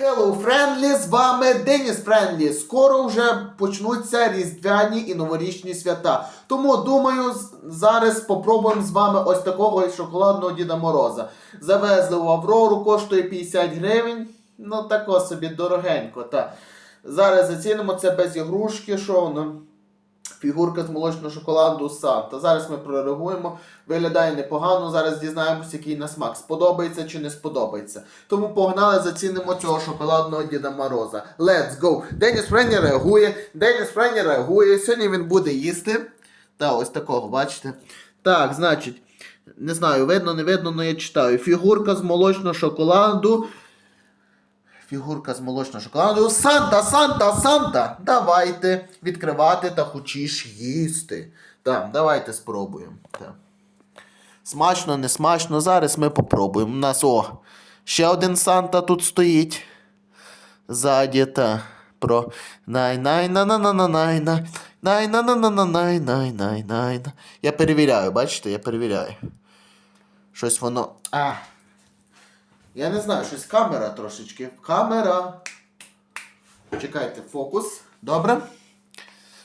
Hello, Friendly, з вами Деніс Френдлі. Скоро вже почнуться різдвяні і новорічні свята. Тому думаю, зараз попробуємо з вами ось такого шоколадного Діда Мороза. Завезли у Аврору, коштує 50 гривень. Ну тако собі дорогенько. Та. Зараз зацінимо це без ігрушки, що воно. Фігурка з молочного шоколаду Санта. Зараз ми прореагуємо. Виглядає непогано. Зараз дізнаємося, який на смак. Сподобається чи не сподобається. Тому погнали, зацінимо цього шоколадного Діда Мороза. Let's go! Деніс Френі реагує. Деніс Френі реагує. Сьогодні він буде їсти. Та, ось такого, бачите? Так, значить, не знаю, видно, не видно, але я читаю. Фігурка з молочного шоколаду. Фігурка з молочного шоколаду. Санта, Санта, Санта! Давайте відкривати та хочеш їсти. Так, давайте спробуємо. Так. Смачно, не смачно. Зараз ми попробуємо. У нас о, ще один Санта тут стоїть. Ззаді та про най най на на на на най най най на на на на най най най най Я перевіряю, бачите, я перевіряю. Щось воно. А. Я не знаю, щось камера трошечки. Камера. Чекайте, фокус. Добре?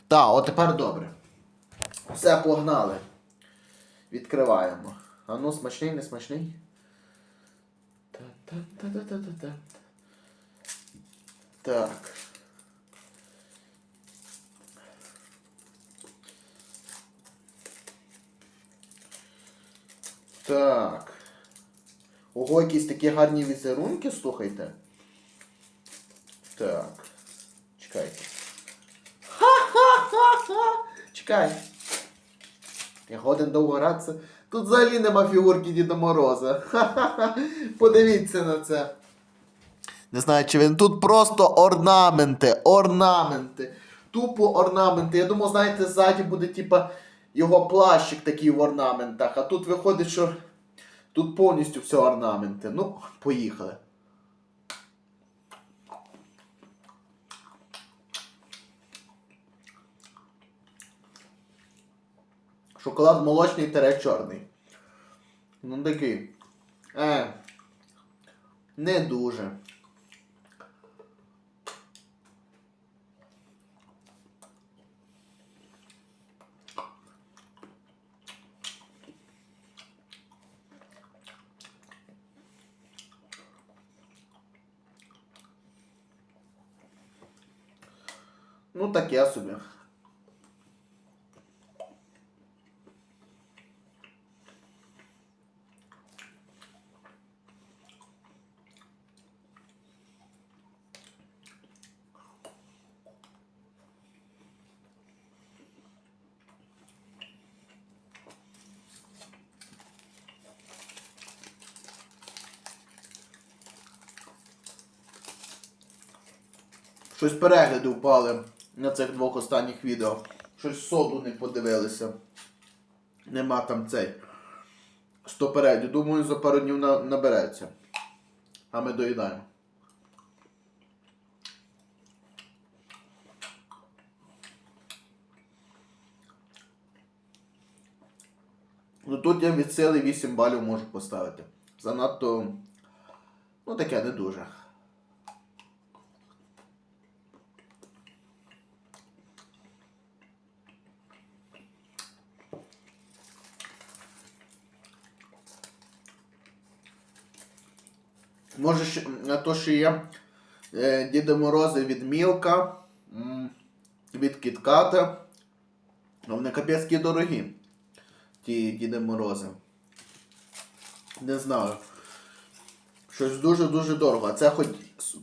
Так, от тепер добре. Все, погнали. Відкриваємо. А ну, смачний, не смачний. Та-та-та-та-та-та. Так. Так. Ого, якісь такі гарні візерунки, слухайте. Так. Чекайте. Ха-ха-ха-ха! Чекай. Я годен довго гратися. Тут взагалі нема фігурки Діда Мороза. Ха-ха-ха. Подивіться на це. Не знаю, чи він тут просто орнаменти. Орнаменти. Тупо орнаменти. Я думав, знаєте, ззаді буде, типа, його плащик такий в орнаментах. А тут виходить, що тут повністю все орнаменти. Ну, поїхали. Шоколад молочний тире чорний. Ну такий. Е. Не дуже. Ну таке собі. Щось перегляди впали на цих двох останніх відео. Щось соду не подивилися. Нема там цей. 100. Думаю, за пару днів на- набереться. А ми доїдаємо. Ну тут я від сили 8 балів можу поставити. Занадто. Ну таке не дуже. Може, на то, що є е, Діда Морози від Мілка, від Кітката. Ну, Вони капецькі дорогі. Ті Діди Морози. Не знаю. Щось дуже-дуже дорого. А це хоч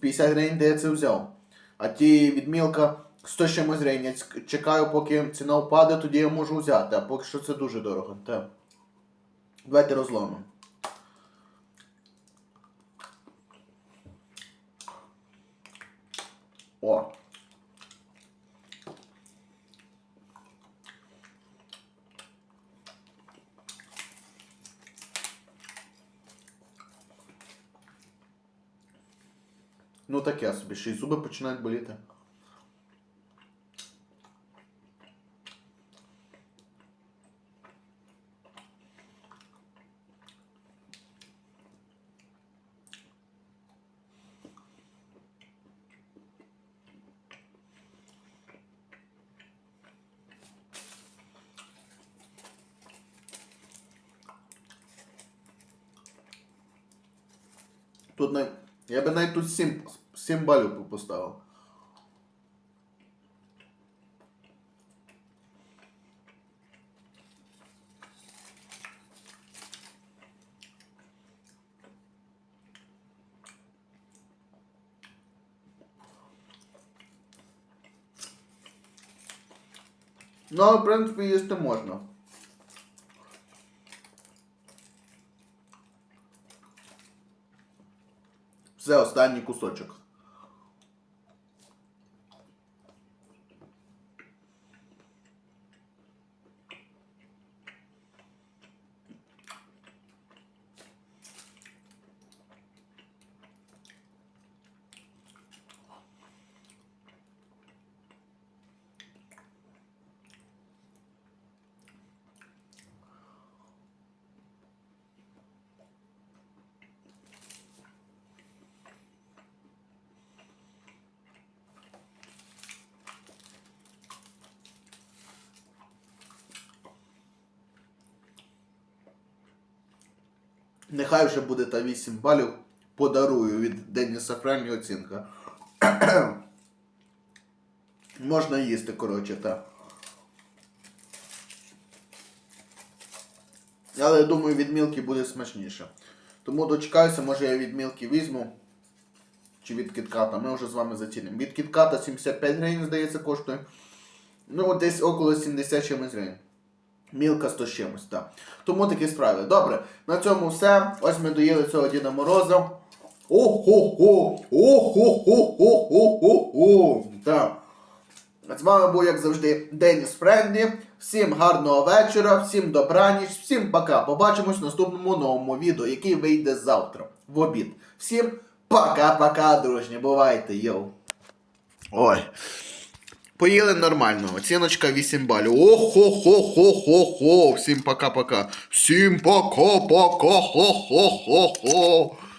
50 гривень, де я це взяв. А ті від Мілка 100 з чимось гривень. Я чекаю, поки ціна впаде, тоді я можу взяти. А поки що це дуже дорого. Так. Давайте розломимо. О. Ну таке собі, ще й зуби починають боліти. Тут навіть, я би навіть тут 7, 7 балів поставив. Ну, в принципі, їсти можна. Все, останній кусочок. Нехай вже буде та 8 балів. Подарую від Деніса Френлі оцінка. Можна їсти, коротше, так. Але я думаю, від мілки буде смачніше. Тому дочекаюся, може я від мілки візьму. Чи від кітката. Ми вже з вами зацінимо. Від кітката 75 гривень, здається, коштує. Ну, десь около 70 чимось гривень. Мілка з чимось, так. Тому такі справи. Добре, на цьому все. Ось ми доїли цього Діда Мороза. О-хо-хо! О-хо-хо-хо-хо-хо-хо! Так. З вами був, як завжди, Деніс Френдлі. Всім гарного вечора, всім добраніч, всім пока. Побачимось в наступному новому відео, який вийде завтра в обід. Всім пока-пока, дружні. Бувайте, йоу. Ой. Поїли нормально. Оціночка 8 балів. О-хо-хо-хо-хо-хо. Всім пока-пока. Всім пока-пока. Хо-хо-хо.